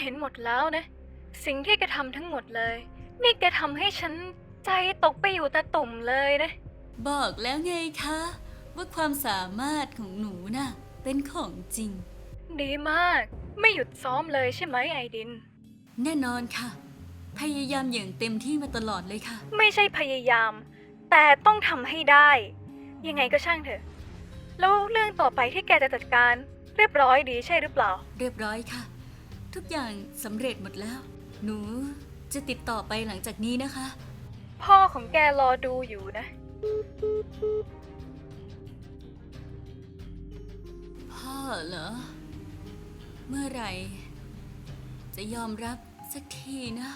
เห็นหมดแล้วนะ สิ่งที่แกทำทั้งหมดเลย นี่แกทำให้ฉันใจตกไปอยู่ตะตุ่มเลยนะ บอกแล้วไงคะ ว่าความสามารถของหนูน่ะ เป็นของจริง ดีมาก ไม่หยุดซ้อมเลยใช่ไหมไอดิน แน่นอนค่ะ พยายามอย่างเต็มที่มาตลอดเลยค่ะ ไม่ใช่พยายาม แต่ต้องทำให้ได้ ยังไงก็ช่างเถอะ แล้วเรื่องต่อไปที่แกจะจัดการ เรียบร้อยดีใช่หรือเปล่า เรียบร้อยค่ะ ทุกอย่างสำเร็จหมดแล้ว หนูจะติดต่อไปหลังจากนี้นะคะ พ่อของแกรอดูอยู่นะ พ่อเหรอ เมื่อไหร่ จะยอมรับสักทีนะ